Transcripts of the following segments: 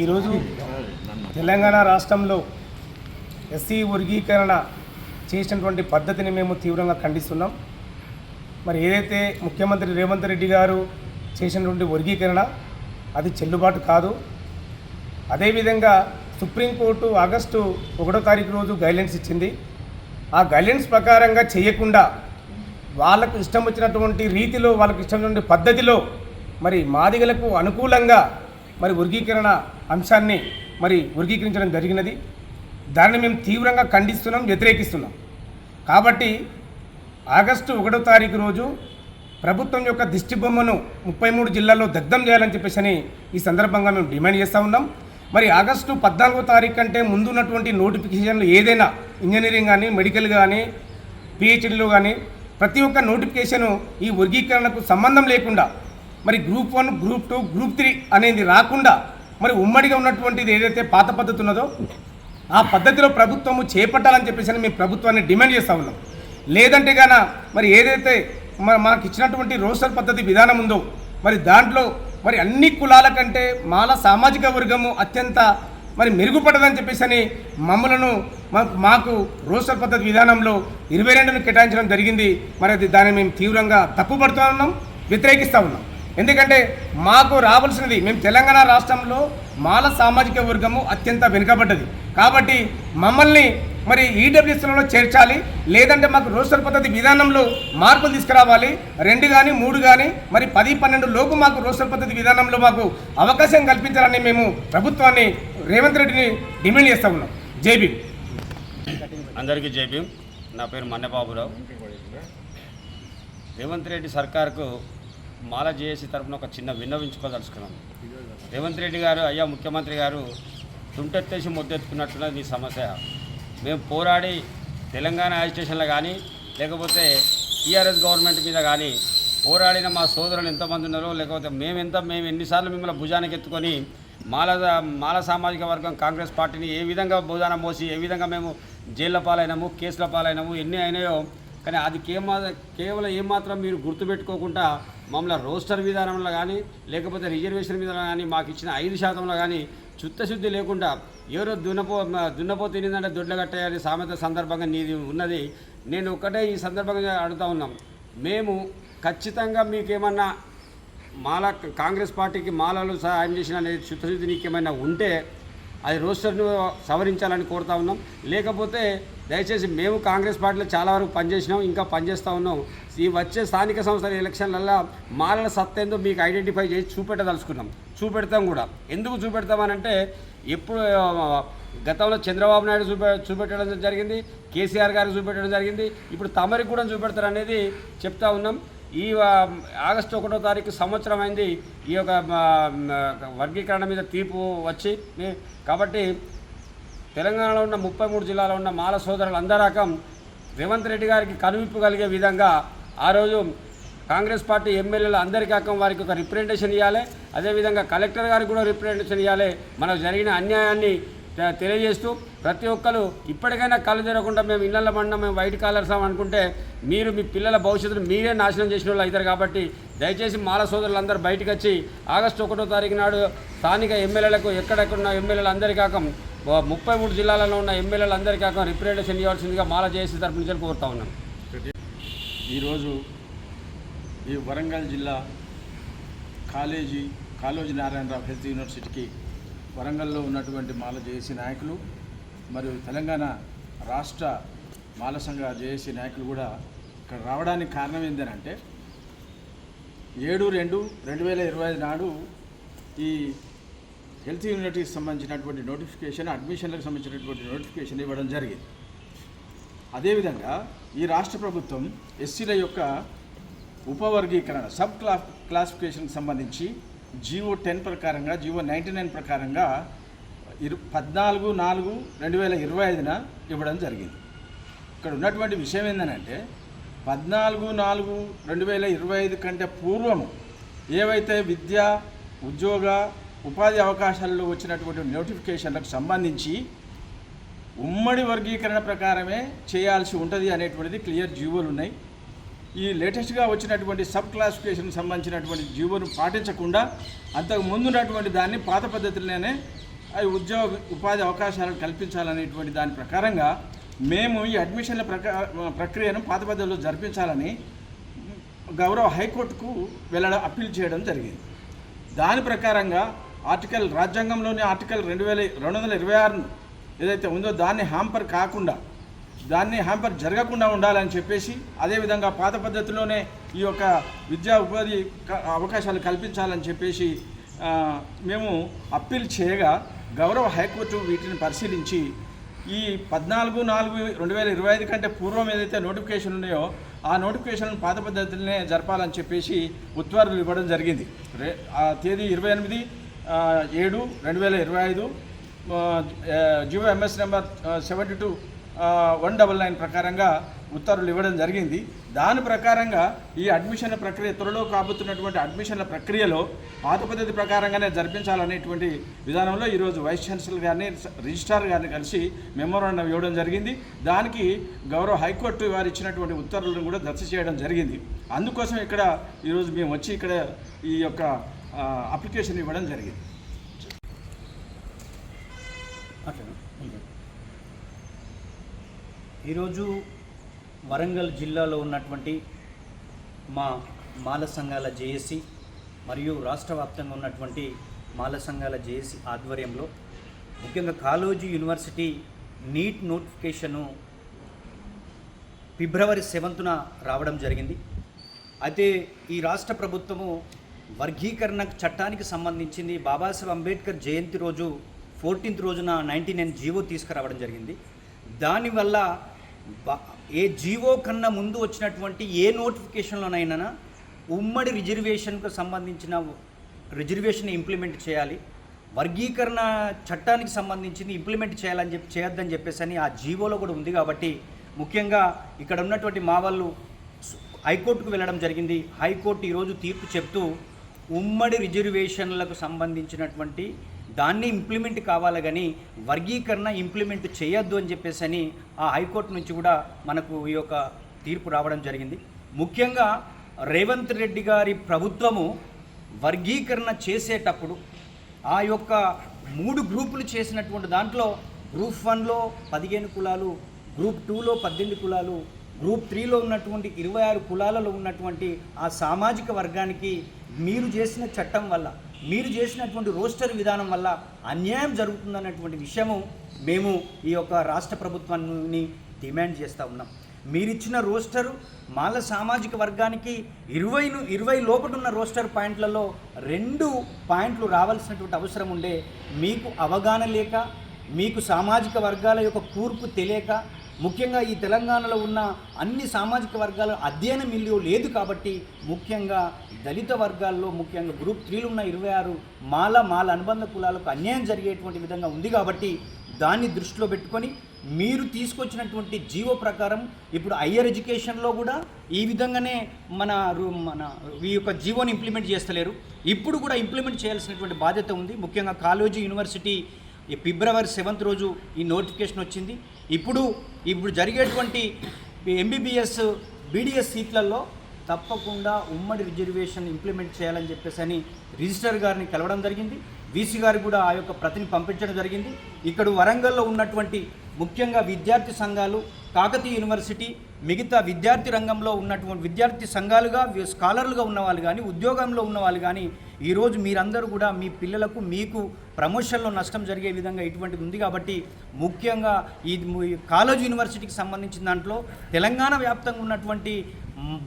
ఈరోజు తెలంగాణ రాష్ట్రంలో ఎస్సీ వర్గీకరణ చేసినటువంటి పద్ధతిని మేము తీవ్రంగా ఖండిస్తున్నాం. మరి ఏదైతే ముఖ్యమంత్రి రేవంత్ రెడ్డి గారు చేసినటువంటి వర్గీకరణ అది చెల్లుబాటు కాదు. అదేవిధంగా సుప్రీంకోర్టు ఆగస్టు ఒకటో తారీఖు రోజు గైడ్లైన్స్ ఇచ్చింది. ఆ గైడ్లైన్స్ ప్రకారంగా చేయకుండా వాళ్ళకు ఇష్టం వచ్చినటువంటి రీతిలో వాళ్ళకి ఇష్టమైనటువంటి పద్ధతిలో మరి మాదిగలకు అనుకూలంగా మరి వర్గీకరణ అంశాన్ని మరి వర్గీకరించడం జరిగినది. దాన్ని మేము తీవ్రంగా ఖండిస్తున్నాం వ్యతిరేకిస్తున్నాం. కాబట్టి ఆగస్టు ఒకటో తారీఖు రోజు ప్రభుత్వం యొక్క దిష్టి బొమ్మను ముప్పై మూడు జిల్లాల్లో దగ్ధం చేయాలని చెప్పేసి అని ఈ సందర్భంగా మేము డిమాండ్ చేస్తూ ఉన్నాం. మరి ఆగస్టు పద్నాలుగో తారీఖు కంటే ముందున్నటువంటి నోటిఫికేషన్లు ఏదైనా ఇంజనీరింగ్ కానీ మెడికల్ కానీ పిహెచ్డీలో కానీ ప్రతి ఒక్క నోటిఫికేషను ఈ వర్గీకరణకు సంబంధం లేకుండా మరి group one group two group three అనేది రాకుండా మరి ఉమ్మడిగా ఉన్నటువంటిది ఏదైతే పాత పద్ధతి ఉన్నదో ఆ పద్ధతిలో ప్రభుత్వము చేపట్టాలని చెప్పేసి అని మేము ప్రభుత్వాన్ని డిమాండ్ చేస్తూ ఉన్నాం. లేదంటే గాన మరి ఏదైతే మనకి ఇచ్చినటువంటి రోస్టర్ పద్ధతి విధానం ఉందో మరి దాంట్లో మరి అన్ని కులాల కంటే మాల సామాజిక వర్గము అత్యంత మరి మెరుగుపడదని చెప్పేసి అని మమ్మలను మాకు మాకు రోస్టర్ పద్ధతి విధానంలో ఇరవై రెండును కేటాయించడం జరిగింది. మరి అది దాన్ని మేము తీవ్రంగా తప్పుపడుతూ ఉన్నాం వ్యతిరేకిస్తూ ఉన్నాం. ఎందుకంటే మాకు రావాల్సినది మేము తెలంగాణ రాష్ట్రంలో మాల సామాజిక వర్గము అత్యంత వెనుకబడ్డది. కాబట్టి మమ్మల్ని మరి ఈడబ్ల్యూఎస్లో చేర్చాలి లేదంటే మాకు రోస్టర్ పద్ధతి విధానంలో మార్పులు తీసుకురావాలి. రెండు కానీ మూడు కానీ మరి పది పన్నెండు లోపు మాకు రోస్టర్ పద్ధతి విధానంలో మాకు అవకాశం కల్పించాలని మేము ప్రభుత్వాన్ని రేవంత్ రెడ్డిని డిమాండ్ చేస్తూ ఉన్నాం. జైబీ అందరికీ జైబీ నా పేరు మన్నెబాబురావు. రేవంత్ రెడ్డి సర్కార్కు మాల జేఏసీ తరఫున ఒక చిన్న విన్నవించుకోదలుచుకున్నాను రేవంత్ రెడ్డి గారు అయ్యా ముఖ్యమంత్రి గారు తుంటెత్తేసి ముద్దెత్తుకున్నట్టున్నది నీ సమస్య. మేము పోరాడి తెలంగాణ అజిటేషన్లో కానీ లేకపోతే టీఆర్ఎస్ గవర్నమెంట్ మీద కానీ పోరాడిన మా సోదరులు ఎంతమంది ఉన్నారో లేకపోతే మేము ఎంత మేము ఎన్నిసార్లు మిమ్మల్ని భుజానికి ఎత్తుకొని మాల మాల సామాజిక వర్గం కాంగ్రెస్ పార్టీని ఏ విధంగా భుజాన మోసి ఏ విధంగా మేము జైళ్ళ పాలైనాము కేసుల పాలైనాము ఎన్ని అయినాయో కానీ అది కేమా కేవలం ఏమాత్రం మీరు గుర్తుపెట్టుకోకుండా మమ్మల్ని రోస్టర్ విధానంలో కానీ లేకపోతే రిజర్వేషన్ విధానంలో కానీ మాకు ఇచ్చిన ఐదు శాతంలో కానీ చిత్తశుద్ధి లేకుండా ఎవరో దున్నపో దున్నపో తినిందంటే దొడ్ల కట్టేయాలి సామెత సందర్భంగా నీది ఉన్నది. నేను ఒక్కటే ఈ సందర్భంగా అడుగుతా ఉన్నాం. మేము ఖచ్చితంగా మీకేమన్నా మాల కాంగ్రెస్ పార్టీకి మాలలు సహాయం చేసిన అనేది చిత్తశుద్ధి నీకేమైనా ఏమైనా ఉంటే అది రోస్టర్ను సవరించాలని కోరుతా ఉన్నాం. లేకపోతే దయచేసి మేము కాంగ్రెస్ పార్టీలో చాలా వరకు పనిచేసినాం ఇంకా పనిచేస్తూ ఉన్నాం. ఈ వచ్చే స్థానిక సంస్థల ఎలక్షన్లలో మాలల సత్తేందో మీకు ఐడెంటిఫై చేసి చూపెట్టదలుచుకున్నాం. చూపెడతాం కూడా. ఎందుకు చూపెడతామనంటే ఎప్పుడు గతంలో చంద్రబాబు నాయుడు చూపె చూపెట్టడం జరిగింది కేసీఆర్ గారు చూపెట్టడం జరిగింది. ఇప్పుడు తమరికి కూడా చూపెడతారు అనేది చెప్తా ఉన్నాం. ఈ ఆగస్టు ఒకటో తారీఖు సంవత్సరం అయింది ఈ యొక్క వర్గీకరణ మీద తీర్పు వచ్చి కాబట్టి తెలంగాణలో ఉన్న ముప్పై మూడు జిల్లాలో ఉన్న మాల సోదరులు అందరకం రేవంత్ రెడ్డి గారికి కనువిప్పు కలిగే విధంగా ఆ రోజు కాంగ్రెస్ పార్టీ ఎమ్మెల్యేలు అందరికీ వారికి ఒక రిప్రజెంటేషన్ ఇవ్వాలి అదేవిధంగా కలెక్టర్ గారికి కూడా రిప్రజెంటేషన్ ఇవ్వాలి మనకు జరిగిన అన్యాయాన్ని తెలియజేస్తూ ప్రతి ఒక్కరు ఇప్పటికైనా కళ్ళు తెరగకుండా మేము ఇళ్ళల్లో పడినా మేము వైట్ కాలర్స్ అనుకుంటే మీరు మీ పిల్లల భవిష్యత్తును మీరే నాశనం చేసిన వాళ్ళు అవుతారు కాబట్టి దయచేసి మాల సోదరులందరూ బయటకు వచ్చి ఆగస్టు ఒకటో తారీఖు నాడు స్థానిక ఎమ్మెల్యేలకు ఎక్కడెక్కడున్న ఎమ్మెల్యేలు అందరి కాక ముప్పై మూడు జిల్లాలలో ఉన్న ఎమ్మెల్యేలు అందరి కాకం రిప్రజెంటేషన్ ఇవ్వాల్సిందిగా మాల చేసి తరపు నుంచి కోరుతా ఉన్నాం. ఈరోజు ఈ వరంగల్ జిల్లా కాలేజీ కాళోజీ నారాయణరావు హెల్త్ యూనివర్సిటీకి వరంగల్లో ఉన్నటువంటి మాల జేఏసీ నాయకులు మరియు తెలంగాణ రాష్ట్ర మాల సంఘ జేఏసీ నాయకులు కూడా ఇక్కడ రావడానికి కారణం ఏంటంటే ఏడు రెండు రెండు వేల ఇరవై ఐదు నాడు ఈ హెల్త్ యూనిటీకి సంబంధించినటువంటి నోటిఫికేషన్ అడ్మిషన్లకు సంబంధించినటువంటి నోటిఫికేషన్ ఇవ్వడం జరిగింది. అదేవిధంగా ఈ రాష్ట్ర ప్రభుత్వం ఎస్సీల యొక్క ఉపవర్గీకరణ సబ్ క్లా క్లాసిఫికేషన్కి సంబంధించి జీవో టెన్ ప్రకారంగా జీవో నైంటీ నైన్ ప్రకారంగా ఇరు పద్నాలుగు నాలుగు రెండు వేల ఇరవై ఐదున ఇవ్వడం జరిగింది. ఇక్కడ ఉన్నటువంటి విషయం ఏంటంటే పద్నాలుగు నాలుగు రెండు వేల ఇరవై ఐదు కంటే పూర్వము ఏవైతే విద్య ఉద్యోగ ఉపాధి అవకాశాల్లో వచ్చినటువంటి నోటిఫికేషన్లకు సంబంధించి ఉమ్మడి వర్గీకరణ ప్రకారమే చేయాల్సి ఉంటుంది అనేటువంటిది క్లియర్ జీవోలు ఉన్నాయి. ఈ లేటెస్ట్గా వచ్చినటువంటి సబ్ క్లాసిఫికేషన్ సంబంధించినటువంటి జీవోను పాటించకుండా అంతకు ముందున్నటువంటి దాన్ని పాత పద్ధతిలోనే అవి ఉద్యోగ ఉపాధి అవకాశాలను కల్పించాలనేటువంటి దాని ప్రకారంగా మేము ఈ అడ్మిషన్ల ప్రకా ప్రక్రియను పాత పద్ధతిలో జరిపించాలని గౌరవ హైకోర్టుకు వెళ్ళడం అప్పీల్ చేయడం జరిగింది. దాని ప్రకారంగా ఆర్టికల్ రాజ్యాంగంలోని ఆర్టికల్ రెండు వేల రెండు వందల ఇరవై ఆరును ఏదైతే ఉందో దాన్ని హ్యాంపర్ కాకుండా దాన్ని హ్యాంపర్ జరగకుండా ఉండాలని చెప్పేసి అదేవిధంగా పాత పద్ధతిలోనే ఈ యొక్క విద్యా ఉపాధి అవకాశాలు కల్పించాలని చెప్పేసి మేము అప్పీల్ చేయగా గౌరవ హైకోర్టు వీటిని పరిశీలించి ఈ పద్నాలుగు నాలుగు రెండు వేల ఇరవై ఐదు కంటే పూర్వం ఏదైతే నోటిఫికేషన్ ఉన్నాయో ఆ నోటిఫికేషన్ పాత పద్ధతిలోనే జరపాలని చెప్పేసి ఉత్తర్వులు ఇవ్వడం జరిగింది. రే ఆ తేదీ ఇరవై ఎనిమిది ఏడు రెండు వేల ఇరవై ఐదు GO MS number seventy two one double nine ప్రకారంగా ఉత్తర్వులు ఇవ్వడం జరిగింది. దాని ప్రకారంగా ఈ అడ్మిషన్ల ప్రక్రియ త్వరలో కాబోతున్నటువంటి అడ్మిషన్ల ప్రక్రియలో పాత పద్ధతి ప్రకారంగానే జరిపించాలనేటువంటి విధానంలో ఈరోజు వైస్ ఛాన్సలర్ గారిని రిజిస్ట్రార్ గారిని కలిసి మెమోరాండం ఇవ్వడం జరిగింది. దానికి గౌరవ హైకోర్టు వారు ఇచ్చినటువంటి ఉత్తర్వులను కూడా దర్శ చేయడం జరిగింది. అందుకోసం ఇక్కడ ఈరోజు మేము వచ్చి ఇక్కడ ఈ యొక్క అప్లికేషన్ ఇవ్వడం జరిగింది. ఈరోజు వరంగల్ జిల్లాలో ఉన్నటువంటి మా మాల సంఘాల జేఏసీ మరియు రాష్ట్ర వ్యాప్తంగా ఉన్నటువంటి మాల సంఘాల జేఏసీ ఆధ్వర్యంలో ముఖ్యంగా Kaloji university NEET notification February సెవెంత్న రావడం జరిగింది. అయితే ఈ రాష్ట్ర ప్రభుత్వము వర్గీకరణ చట్టానికి సంబంధించింది. బాబాసాహెబ్ అంబేద్కర్ జయంతి రోజు ఫోర్టీన్త్ రోజున నైన్టీ నైన్ జీవో తీసుకురావడం జరిగింది. దానివల్ల ఏ జీవో కన్నా ముందు వచ్చినటువంటి ఏ నోటిఫికేషన్లోనైనా ఉమ్మడి రిజర్వేషన్కు సంబంధించిన రిజర్వేషన్ ఇంప్లిమెంట్ చేయాలి. వర్గీకరణ చట్టానికి సంబంధించింది ఇంప్లిమెంట్ చేయాలని చెప్పి చేయొద్దని చెప్పేసి అని ఆ జీవోలో కూడా ఉంది కాబట్టి ముఖ్యంగా ఇక్కడ ఉన్నటువంటి మా వాళ్ళు హైకోర్టుకు వెళ్ళడం జరిగింది. హైకోర్టు ఈరోజు తీర్పు చెప్తూ ఉమ్మడి రిజర్వేషన్లకు సంబంధించినటువంటి దాన్ని ఇంప్లిమెంట్ కావాలి కానీ వర్గీకరణ ఇంప్లిమెంట్ చేయొద్దు అని చెప్పేసి అని ఆ హైకోర్టు నుంచి కూడా మనకు ఈ యొక్క తీర్పు రావడం జరిగింది. ముఖ్యంగా రేవంత్ రెడ్డి గారి ప్రభుత్వము వర్గీకరణ చేసేటప్పుడు ఆ యొక్క మూడు గ్రూపులు చేసినటువంటి దాంట్లో గ్రూప్ వన్లో పదిహేను కులాలు గ్రూప్ టూలో పద్దెనిమిది కులాలు గ్రూప్ త్రీలో ఉన్నటువంటి ఇరవై ఆరు కులాలలో ఉన్నటువంటి ఆ సామాజిక వర్గానికి మీరు చేసిన చట్టం వల్ల మీరు చేసినటువంటి రోస్టర్ విధానం వల్ల అన్యాయం జరుగుతుందన్నటువంటి విషయము మేము ఈ యొక్క రాష్ట్ర ప్రభుత్వాన్ని డిమాండ్ చేస్తూ ఉన్నాం. మీరిచ్చిన రోస్టరు మాల సామాజిక వర్గానికి ఇరవై ఇరవై లోపటున్న రోస్టర్ పాయింట్లలో రెండు పాయింట్లు రావాల్సినటువంటి అవసరం ఉండే మీకు అవగాహన లేక మీకు సామాజిక వర్గాల యొక్క కూర్పు తెలియక ముఖ్యంగా ఈ తెలంగాణలో ఉన్న అన్ని సామాజిక వర్గాల అధ్యయనం ఇల్లు లేదు కాబట్టి ముఖ్యంగా దళిత వర్గాల్లో ముఖ్యంగా గ్రూప్ త్రీలు ఉన్న ఇరవై ఆరు మాల మాల అనుబంధ కులాలకు అన్యాయం జరిగేటువంటి విధంగా ఉంది కాబట్టి దాన్ని దృష్టిలో పెట్టుకొని మీరు తీసుకొచ్చినటువంటి జీవో ప్రకారం ఇప్పుడు హయ్యర్ ఎడ్యుకేషన్లో కూడా ఈ విధంగానే మన మన ఈ యొక్క జీవోని ఇంప్లిమెంట్ చేస్తలేరు. ఇప్పుడు కూడా ఇంప్లిమెంట్ చేయాల్సినటువంటి బాధ్యత ఉంది. ముఖ్యంగా కాలేజీ యూనివర్సిటీ ఈ ఫిబ్రవరి సెవెంత్ రోజు ఈ నోటిఫికేషన్ వచ్చింది. ఇప్పుడు ఇప్పుడు జరిగేటువంటి ఎంబీబీఎస్ బీడీఎస్ సీట్లలో తప్పకుండా ఉమ్మడి రిజర్వేషన్ ఇంప్లిమెంట్ చేయాలని చెప్పేసి అని రిజిస్టర్ గారిని కలవడం జరిగింది. వీసీ గారు కూడా ఆ యొక్క ప్రతిని పంపించడం జరిగింది. ఇక్కడ వరంగల్లో ఉన్నటువంటి ముఖ్యంగా విద్యార్థి సంఘాలు కాకతీయ యూనివర్సిటీ మిగతా విద్యార్థి రంగంలో ఉన్నటువంటి విద్యార్థి సంఘాలుగా స్కాలర్లుగా ఉన్నవాళ్ళు కానీ ఉద్యోగంలో ఉన్నవాళ్ళు కానీ ఈరోజు మీరందరూ కూడా మీ పిల్లలకు మీకు ప్రమోషన్లో నష్టం జరిగే విధంగా ఇటువంటిది ఉంది కాబట్టి ముఖ్యంగా ఈ కాలేజ్ యూనివర్సిటీకి సంబంధించిన దాంట్లో తెలంగాణ వ్యాప్తంగా ఉన్నటువంటి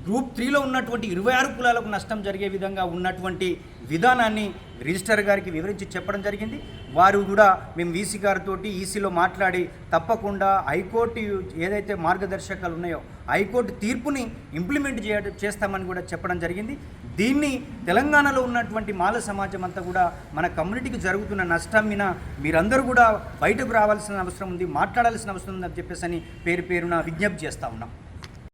గ్రూప్ త్రీలో ఉన్నటువంటి ఇరవై ఆరు కులాలకు నష్టం జరిగే విధంగా ఉన్నటువంటి విధానాన్ని రిజిస్టర్ గారికి వివరించి చెప్పడం జరిగింది. వారు కూడా మేము వీసీ గారితో ఈసీలో మాట్లాడి తప్పకుండా హైకోర్టు ఏదైతే మార్గదర్శకాలు ఉన్నాయో హైకోర్టు తీర్పుని ఇంప్లిమెంట్ చేయడం చేస్తామని కూడా చెప్పడం జరిగింది. దీన్ని తెలంగాణలో ఉన్నటువంటి మాల సమాజం అంతా కూడా మన కమ్యూనిటీకి జరుగుతున్న నష్టం మీద మీరందరూ కూడా బయటకు రావాల్సిన అవసరం ఉంది మాట్లాడాల్సిన అవసరం ఉందని చెప్పేసి అని పేరు పేరున విజ్ఞప్తి చేస్తూ ఉన్నాం.